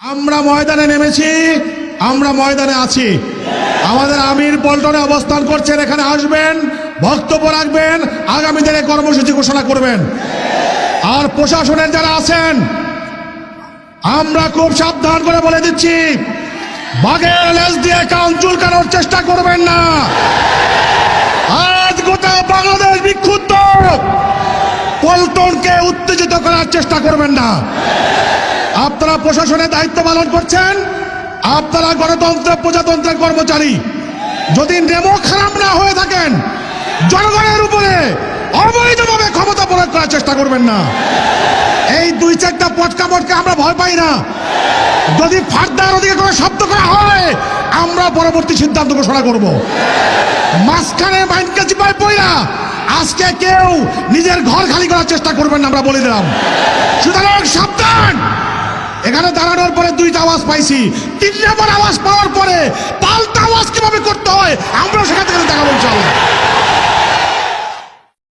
আমরা ময়দানে নেমেছি, আমরা ময়দানে আছি। আমাদের আমির পল্টনে অবস্থান করছেন, এখানে আসবেন, বক্তব্য রাখবেন আগামী দিনে কর্মসূচি ঘোষণা করবেন। আর প্রশাসনের যারা আছেন, আমরা খুব সাবধান করে বলে দিচ্ছি বাঘের লেজ দিয়ে কান চুলকানোর চেষ্টা করবেন না। আজ গোটা বাংলাদেশ বিক্ষুব্ধ, পল্টনকে উত্তেজিত করার চেষ্টা করবেন না। আপনারা প্রশাসনের দায়িত্ব পালন করছেন, আপনারা গণতন্ত্র, প্রজাতন্ত্রের কর্মচারী। যদি নেমো খারাপ না হয়ে থাকেন, জনগণের উপরে অবৈধভাবে ক্ষমতা প্রয়োগ করার চেষ্টা করবেন না। এই দুই চারটা পটকা পটকা আমরা ভয় পাই না। যদি ফার্দার ওদিকে কোনো শব্দ করা হয়, আমরা পরবর্তী সিদ্ধান্ত ঘোষণা করব। মাঝখানে মাইনকে চিপায় পড়া আজকে কেউ নিজের ঘর খালি করার চেষ্টা করবেন না, আমরা বলে দিলাম। সুতরাং এখানে দাঁড়ানোর পরে দুইটা আওয়াজ পাইছি। তিন নম্বর আওয়াজ পাওয়ার পরে পাল্টা আওয়াজ কীভাবে করতে হয় আমরা সেখান থেকে দেখাবো চলো